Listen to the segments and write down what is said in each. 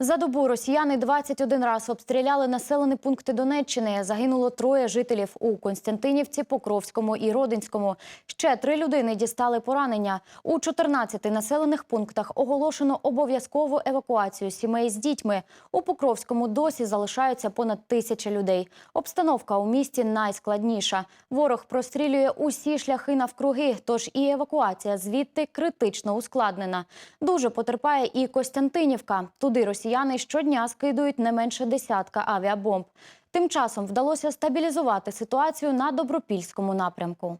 За добу росіяни 21 раз обстріляли населені пункти Донеччини. Загинуло троє жителів у Константинівці, Покровському і Родинському. Ще три людини дістали поранення. У 14 населених пунктах оголошено обов'язкову евакуацію сімей з дітьми. У Покровському досі залишаються понад тисяча людей. Обстановка у місті найскладніша. Ворог прострілює усі шляхи навкруги, тож і евакуація звідти критично ускладнена. Дуже потерпає і Костянтинівка. Туди росіяни щодня скидують не менше десятка авіабомб. Тим часом вдалося стабілізувати ситуацію на Добропільському напрямку.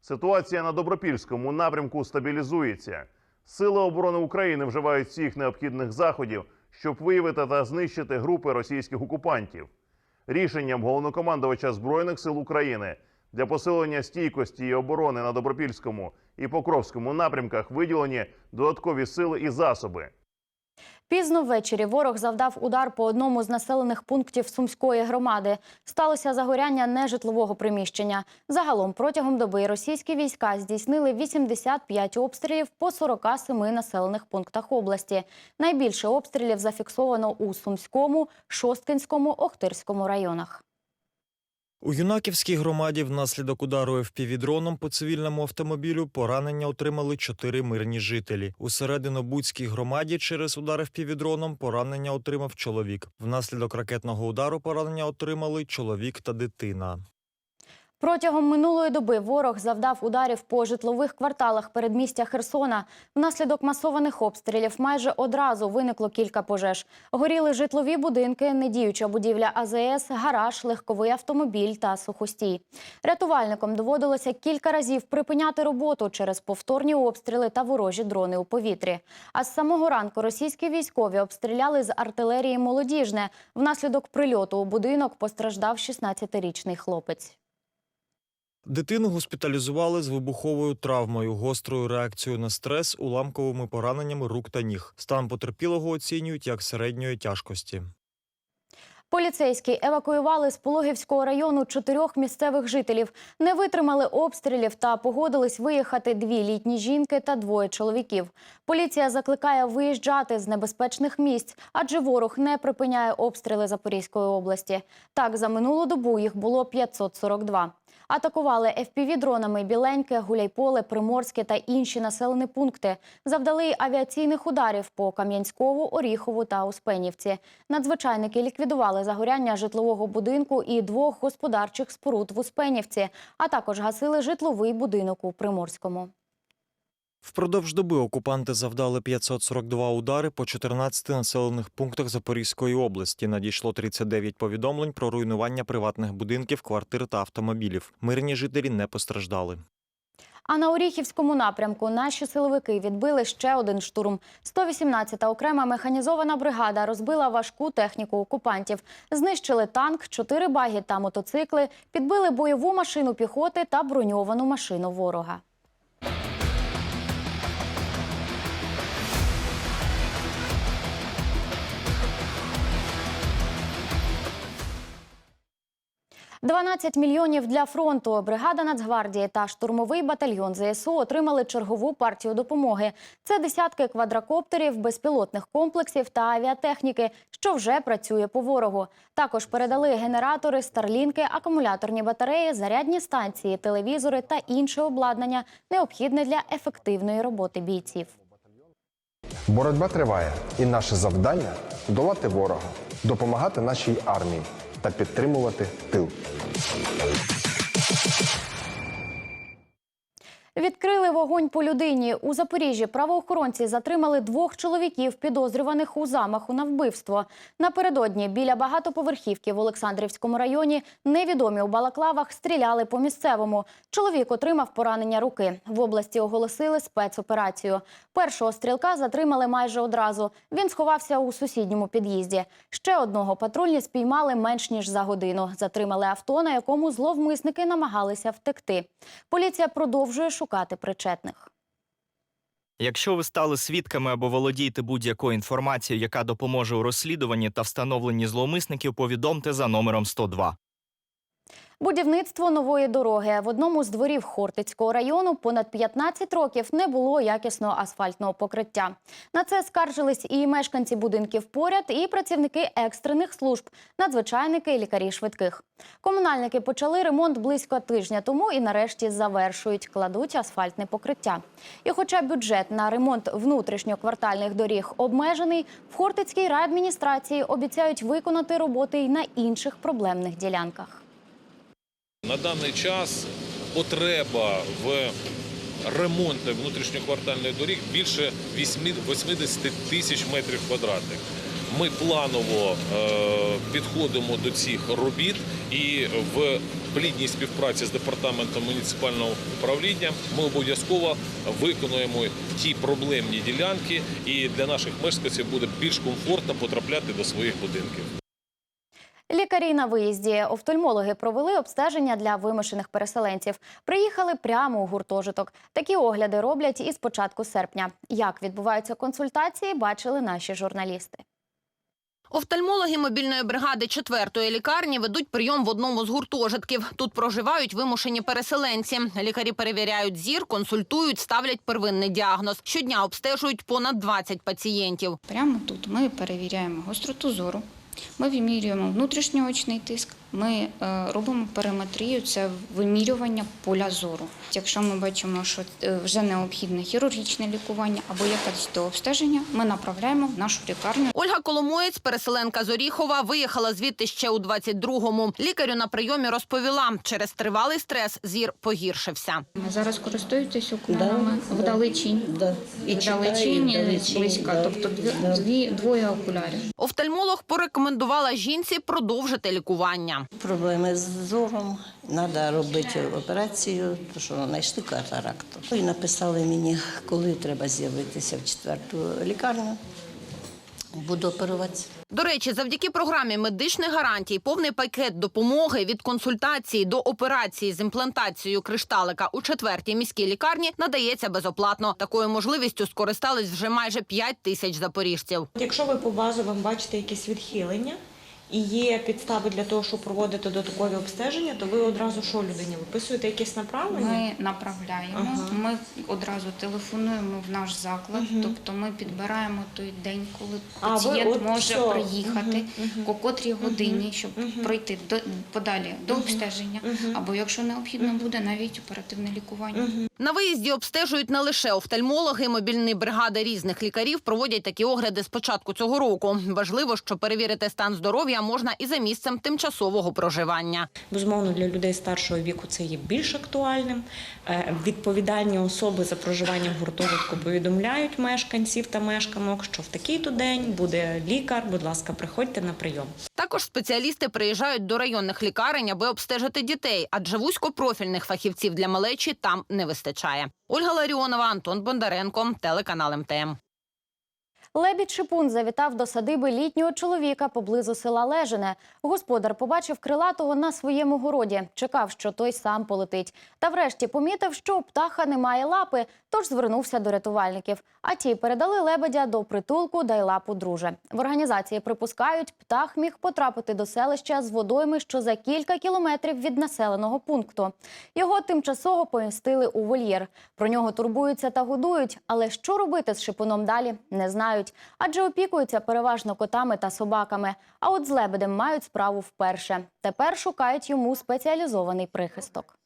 Ситуація на Добропільському напрямку стабілізується. Сили оборони України вживають всіх необхідних заходів, щоб виявити та знищити групи російських окупантів. Рішенням головнокомандувача Збройних сил України для посилення стійкості і оборони на Добропільському і Покровському напрямках виділені додаткові сили і засоби. Пізно ввечері ворог завдав удар по одному з населених пунктів Сумської громади. Сталося загоряння нежитлового приміщення. Загалом протягом доби російські війська здійснили 85 обстрілів по 47 населених пунктах області. Найбільше обстрілів зафіксовано у Сумському, Шосткинському, Охтирському районах. У Юнаківській громаді внаслідок удару ФПВ-дроном по цивільному автомобілю поранення отримали чотири мирні жителі. У Серединобудській громаді через удар ФПВ-дроном поранення отримав чоловік. Внаслідок ракетного удару поранення отримали чоловік та дитина. Протягом минулої доби ворог завдав ударів по житлових кварталах передмістя Херсона. Внаслідок масованих обстрілів майже одразу виникло кілька пожеж. Горіли житлові будинки, недіюча будівля АЗС, гараж, легковий автомобіль та сухостій. Рятувальникам доводилося кілька разів припиняти роботу через повторні обстріли та ворожі дрони у повітрі. А з самого ранку російські військові обстріляли з артилерії молодіжне. Внаслідок прильоту у будинок постраждав 16-річний хлопець. Дитину госпіталізували з вибуховою травмою, гострою реакцією на стрес, уламковими пораненнями рук та ніг. Стан потерпілого оцінюють як середньої тяжкості. Поліцейські евакуювали з Пологівського району чотирьох місцевих жителів. Не витримали обстрілів та погодились виїхати дві літні жінки та двоє чоловіків. Поліція закликає виїжджати з небезпечних місць, адже ворог не припиняє обстріли Запорізької області. Так, за минулу добу їх було 542. Атакували FPV-дронами Біленьке, Гуляйполе, Приморське та інші населені пункти. Завдали авіаційних ударів по Кам'янськову, Оріхову та Успенівці. Надзвичайники ліквідували загоряння житлового будинку і двох господарчих споруд в Успенівці, а також гасили житловий будинок у Приморському. Впродовж доби окупанти завдали 542 удари по 14 населених пунктах Запорізької області. Надійшло 39 повідомлень про руйнування приватних будинків, квартир та автомобілів. Мирні жителі не постраждали. А на Оріхівському напрямку наші силовики відбили ще один штурм. 118-та окрема механізована бригада розбила важку техніку окупантів. Знищили танк, чотири баги та мотоцикли, підбили бойову машину піхоти та броньовану машину ворога. «12 мільйонів для фронту. Бригада Нацгвардії та штурмовий батальйон ЗСУ отримали чергову партію допомоги. Це десятки квадрокоптерів, безпілотних комплексів та авіатехніки, що вже працює по ворогу. Також передали генератори, старлінки, акумуляторні батареї, зарядні станції, телевізори та інше обладнання, необхідне для ефективної роботи бійців. Боротьба триває, і наше завдання долати ворога, допомагати нашій армії та підтримувати тил. Відкрили вогонь по людині. У Запоріжжі правоохоронці затримали двох чоловіків, підозрюваних у замаху на вбивство. Напередодні біля багатоповерхівки в Олександрівському районі невідомі у балаклавах стріляли по місцевому. Чоловік отримав поранення руки. В області оголосили спецоперацію. Першого стрілка затримали майже одразу. Він сховався у сусідньому під'їзді. Ще одного патрульні спіймали менш ніж за годину. Затримали авто, на якому зловмисники намагалися втекти. Поліція продовжує шукати причетних. Якщо ви стали свідками або володієте будь-якою інформацією, яка допоможе у розслідуванні та встановленні зловмисників, повідомте за номером 102. Будівництво нової дороги в одному з дворів Хортицького району понад 15 років не було якісного асфальтного покриття. На це скаржились і мешканці будинків поряд, і працівники екстрених служб, надзвичайники і лікарі швидких. Комунальники почали ремонт близько тижня тому і нарешті завершують, кладуть асфальтне покриття. І хоча бюджет на ремонт внутрішньоквартальних доріг обмежений, в Хортицькій райадміністрації обіцяють виконати роботи й на інших проблемних ділянках. На даний час потреба в ремонті внутрішньоквартальних доріг більше 80 тисяч метрів квадратних. Ми планово е, підходимо до цих робіт і в плідній співпраці з департаментом муніципального управління ми обов'язково виконуємо ті проблемні ділянки, і для наших мешканців буде більш комфортно потрапляти до своїх будинків. Лікарі на виїзді, офтальмологи провели обстеження для вимушених переселенців. Приїхали прямо у гуртожиток. Такі огляди роблять із початку серпня. Як відбуваються консультації, бачили наші журналісти. Офтальмологи мобільної бригади 4-ї лікарні ведуть прийом в одному з гуртожитків. Тут проживають вимушені переселенці. Лікарі перевіряють зір, консультують, ставлять первинний діагноз. Щодня обстежують понад 20 пацієнтів. Прямо тут ми перевіряємо гостроту зору, ми вимірюємо внутрішньоочний тиск, ми е, робимо периметрію, це вимірювання поля зору. Якщо ми бачимо, що е, вже необхідне хірургічне лікування або якесь дообстеження, ми направляємо в нашу лікарню. Ольга Коломоєць, переселенка з Оріхова, виїхала звідти ще у 22-му. Лікарю на прийомі розповіла, через тривалий стрес зір погіршився. Ми зараз користуєтесь окулярами Да, вдалечінь. Да. І Вдалечінь і і да, тобто дві, да. дві, двоє окулярів. Офтальмолог порекомендувала жінці продовжити лікування. Проблеми з зором, треба робити операцію, тому що знайшли катаракту. І написали мені, коли треба з'явитися в четверту лікарню. Буду оперуватися. До речі, завдяки програмі медичних гарантій повний пакет допомоги від консультації до операції з імплантацією кришталика у четвертій міській лікарні надається безоплатно. Такою можливістю скористались вже майже 5 тисяч запоріжців. Якщо ви по базовим бачите якісь відхилення і є підстави для того, щоб проводити додаткові обстеження, то ви одразу що людині виписуєте якесь направлення? Ми направляємо, Ага. ми одразу телефонуємо в наш заклад, Мгм. тобто ми підбираємо той день, коли А, ви пацієнт от може все. приїхати, мгм. о котрій годині, щоб Мгм. пройти до, подалі до обстеження, Мгм. або якщо необхідно буде, навіть оперативне лікування. Мгм. На виїзді обстежують не лише офтальмологи, мобільні бригади різних лікарів проводять такі огляди з початку цього року. Важливо, що перевірити стан здоров'я можна і за місцем тимчасового проживання. Безумовно, для людей старшого віку це є більш актуальним. Е, Відповідальні особи за проживання в гуртожитку повідомляють мешканців та мешканок, що в такий-то день буде лікар. Будь ласка, приходьте на прийом. Також спеціалісти приїжджають до районних лікарень, аби обстежити дітей, адже вузькопрофільних фахівців для малечі там не вистачає. Ольга Ларіонова, Антон Бондаренко, телеканал МТМ. Лебідь Шипун завітав до садиби літнього чоловіка поблизу села Лежине. Господар побачив крилатого на своєму городі, чекав, що той сам полетить. Та врешті помітив, що у птаха немає лапи, тож звернувся до рятувальників. А ті передали лебедя до притулку «Дай лапу, друже». В організації припускають, птах міг потрапити до селища з водойми, що за кілька кілометрів від населеного пункту. Його тимчасово помістили у вольєр. Про нього турбуються та годують, але що робити з шипуном далі, не знають. Адже опікуються переважно котами та собаками. А от з лебедем мають справу вперше. Тепер шукають йому спеціалізований прихисток.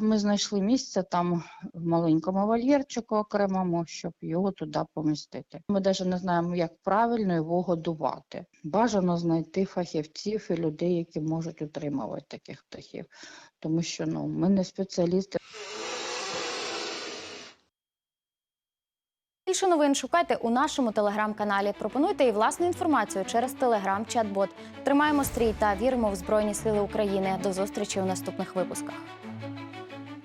Ми знайшли місце там в маленькому вольєрчику окремому, щоб його туди помістити. Ми навіть не знаємо, як правильно його годувати. Бажано знайти фахівців і людей, які можуть утримувати таких птахів, тому що ну ми не спеціалісти. Більше новин шукайте у нашому телеграм-каналі. Пропонуйте і власну інформацію через телеграм-чат-бот. Тримаємо стрій та віримо в Збройні Сили України. До зустрічі у наступних випусках.